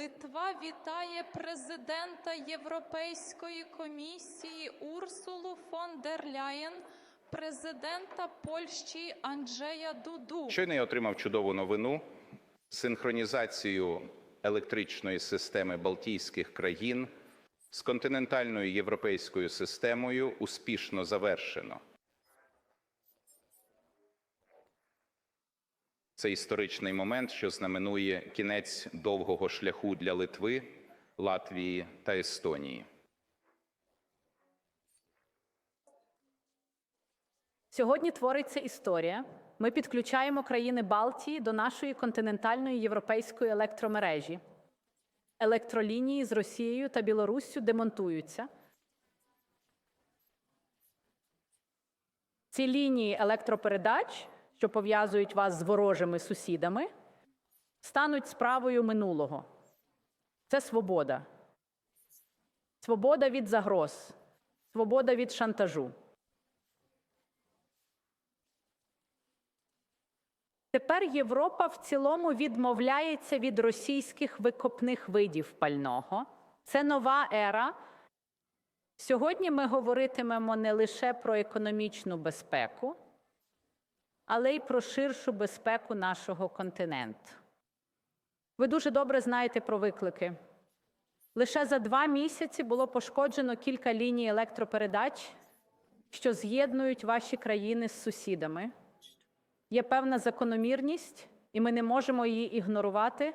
Литва вітає президента Європейської комісії Урсулу фон дер Ляєн, президента Польщі Анджея Дуду. Щойно я отримав чудову новину. Синхронізацію електричної системи Балтійських країн з континентальною європейською системою успішно завершено. Це історичний момент, що знаменує кінець довгого шляху для Литви, Латвії та Естонії. Сьогодні твориться історія. Ми підключаємо країни Балтії до нашої континентальної європейської електромережі. Електролінії з Росією та Білоруссю демонтуються. Ці лінії електропередач, що пов'язують вас з ворожими сусідами, стануть справою минулого. Це свобода. Свобода від загроз, свобода від шантажу. Тепер Європа в цілому відмовляється від російських викопних видів пального. Це нова ера. Сьогодні ми говоритимемо не лише про економічну безпеку, але й про ширшу безпеку нашого континенту. Ви дуже добре знаєте про виклики. Лише за два місяці було пошкоджено кілька ліній електропередач, що з'єднують ваші країни з сусідами. Є певна закономірність, і ми не можемо її ігнорувати.